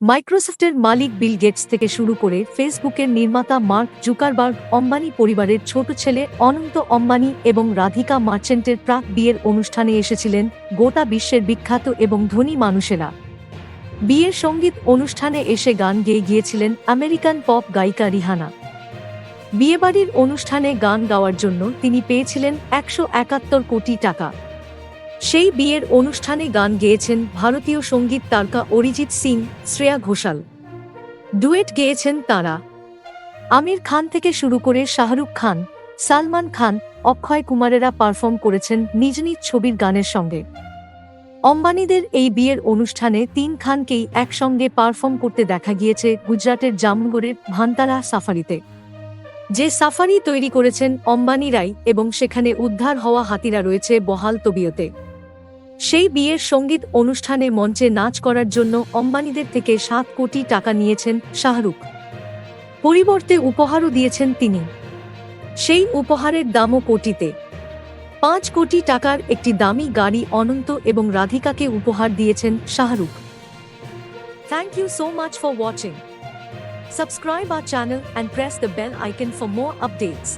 মাইক্রোসফটের মালিক Bill Gates থেকে শুরু করে ফেসবুকের নির্মাতা মার্ক জুকারবার্গ, অম্বানি পরিবারের ছোট ছেলে অনন্ত অম্বানি এবং রাধিকা মার্চেন্টের প্রাক বিয়ের অনুষ্ঠানে এসেছিলেন গোটা বিশ্বের বিখ্যাত এবং ধনী মানুষেরা। বিয়ের সংগীত অনুষ্ঠানে এসে গান গেয়ে গিয়েছিলেন আমেরিকান পপ গায়িকা রিহানা। বিয়েবাড়ির অনুষ্ঠানে গান গাওয়ার জন্য তিনি পেয়েছিলেন একশো একাত্তর কোটি টাকা। সেই বিয়ের অনুষ্ঠানে গান গেয়েছেন ভারতীয় সংগীত তারকা অরিজিৎ সিং, শ্রেয়া ঘোষাল। ডুয়েট গেয়েছেন তাঁরা। আমির খান থেকে শুরু করে শাহরুখ খান, সালমান খান, অক্ষয় কুমারেরা পারফর্ম করেছেন নিজ নিজ ছবির গানের সঙ্গে। অম্বানীদের এই বিয়ের অনুষ্ঠানে তিন খানকেই একসঙ্গে পারফর্ম করতে দেখা গিয়েছে গুজরাটের জামনগরের ভান্তারা সাফারিতে। যে সাফারি তৈরি করেছেন অম্বানীরাই এবং সেখানে উদ্ধার হওয়া হাতিরা রয়েছে বহাল তবিয়তে। সেই বিয়ের সংগীত অনুষ্ঠানে মঞ্চে নাচ করার জন্য অম্বানীদের থেকে সাত কোটি টাকা নিয়েছেন শাহরুখ। পরিবর্তে উপহারও দিয়েছেন তিনি। সেই উপহারের দামও কোটিতে। পাঁচ কোটি টাকার একটি দামি গাড়ি অনন্ত এবং রাধিকাকে উপহার দিয়েছেন Shahrukh. Thank you so much for watching subscribe our channel and press the bell icon for more updates.